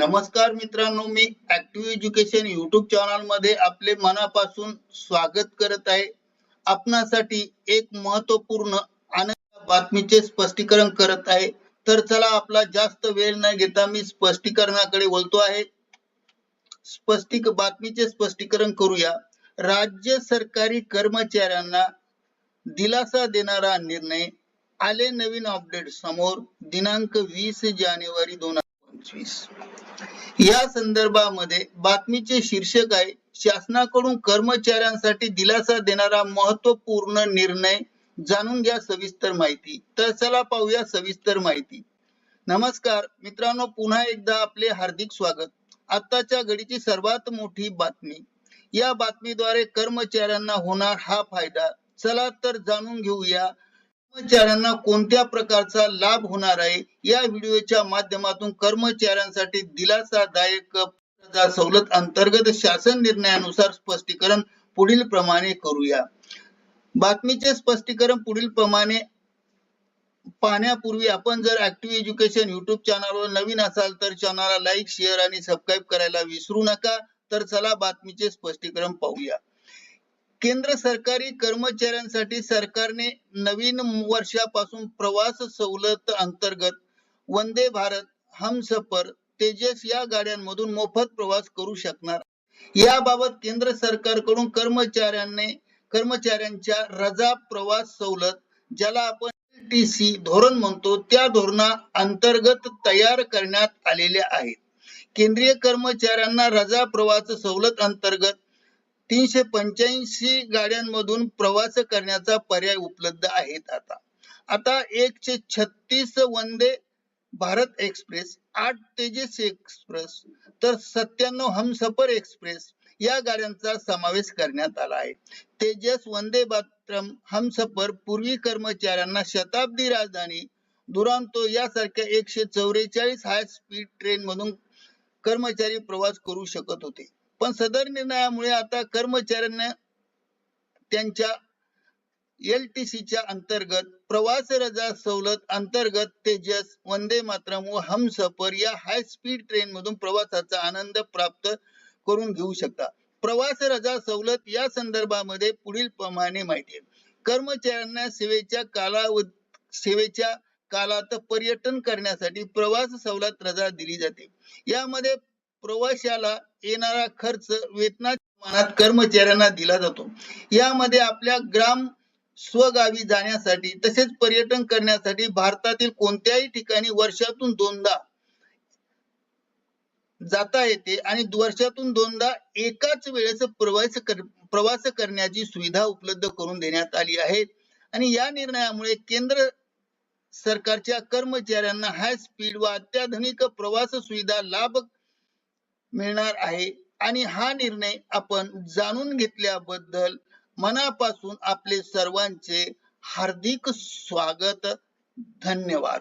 नमस्कार मित्रांनो मी ऍक्टिव्ह एज्युकेशन युट्यूब चॅनलमध्ये आपले मनापासून स्वागत करत आहे. आपणासाठी एक महत्त्वपूर्ण आनंद बातमीचे स्पष्टीकरण करत आहे. तर चला आपला जास्त वेळ न घेता मी स्पष्टीकरणाकडे बोलतो आहे. स्पष्टीक बातमीचे स्पष्टीकरण करूया. राज्य सरकारी कर्मचाऱ्यांना दिलासा देणारा निर्णय आले नवीन अपडेट समोर. दिनांक वीस जानेवारी दोन हजार पंचवीस. या संदर्भामध्ये बातमीचे शीर्षक आहे शासनाकडून कर्मचाऱ्यांसाठी दिलासा देणारा महत्त्वपूर्ण निर्णय जाणून घ्या सविस्तर माहिती. तर चला पाहूया सविस्तर माहिती. नमस्कार मित्रांनो पुन्हा एकदा आपले हार्दिक स्वागत. आताच्या घडीची सर्वात मोठी बातमी. या बातमीद्वारे कर्मचाऱ्यांना होणार हा फायदा. चला तर जाणून घेऊया कर्मचाऱ्यांना कोणत्या प्रकारचा लाभ होणार आहे या व्हिडिओच्या माध्यमातून कर्मचाऱ्यांसाठी दिलासादायक सवलत अंतर्गत शासन निर्णयानुसार स्पष्टीकरण पुढील प्रमाणे करूया. बातमीचे स्पष्टीकरण पुढील प्रमाणे पाहण्यापूर्वी आपण जर ऍक्टिव्ह एज्युकेशन युट्यूब चॅनलवर नवीन असाल तर चॅनलला लाईक शेअर आणि सबस्क्राईब करायला विसरू नका. तर चला बातमीचे स्पष्टीकरण पाहूया. केंद्र सरकारी कर्मचाऱ्यांसाठी सरकारने नवीन वर्षापासून प्रवास सवलत अंतर्गत वंदे भारत हमसफर तेजस या गाड्यांमधून मोफत प्रवास करू शकणार. याबाबत केंद्र सरकारकडून कर्मचाऱ्यांनी कर्मचाऱ्यांच्या रजा प्रवास सवलत ज्याला आपण टी सी धोरण म्हणतो त्या धोरणा अंतर्गत तयार करण्यात आलेल्या आहेत. केंद्रीय कर्मचाऱ्यांना रजा प्रवास सवलत अंतर्गत तीनशे पंच्याऐंशी गाड्यांमधून प्रवास करण्याचा पर्याय उपलब्ध आहेत आता. आता एकशे छत्तीस वंदे भारत एक्सप्रेस आठ तेजस एक्सप्रेस तर सत्त्याण्णव हमसफर एक्सप्रेस या गाड्यांचा समावेश करण्यात आला आहे. तेजस वंदे भारत हमसफर पूर्वी कर्मचाऱ्यांना शताब्दी राजधानी दुरांतो यासारख्या एकशे चौवेचाळीस हाय स्पीड ट्रेन मधून कर्मचारी प्रवास करू शकत होते. पण सदर निर्णयामुळे आता कर्मचाऱ्यांना त्यांच्या एलटीसीच्या अंतर्गत प्रवास रजा सवलत अंतर्गत तेजस वंदे मातरम व हमसफर या हाय स्पीड ट्रेन मधून प्रवासाचा आनंद प्राप्त करून घेऊ शकता. प्रवास रजा सवलत या संदर्भामध्ये पुढील प्रमाणे माहिती आहे. कर्मचाऱ्यांना सेवेच्या कालावधी सेवेच्या कालात पर्यटन करण्यासाठी प्रवास सवलत रजा दिली जाते. यामध्ये प्रवाशाला येणारा खर्च वेतनाच्या कर्मचाऱ्यांना दिला जातो. यामध्ये आपल्या ग्राम स्वगावी जाण्यासाठी तसेच पर्यटन करण्यासाठी भारतातील कोणत्याही ठिकाणी वर्षातून दोनदा जाता येते आणि वर्षातून दोनदा एकाच वेळेस प्रवास कर प्रवास करण्याची सुविधा उपलब्ध करून देण्यात आली आहे. आणि या निर्णयामुळे केंद्र सरकारच्या कर्मचाऱ्यांना हाय स्पीड व अत्याधुनिक प्रवास सुविधा लाभ मिळणार आहे. आणि हा निर्णय आपण जाणून घेतल्याबद्दल मनापासून आपले सर्वांचे हार्दिक स्वागत. धन्यवाद.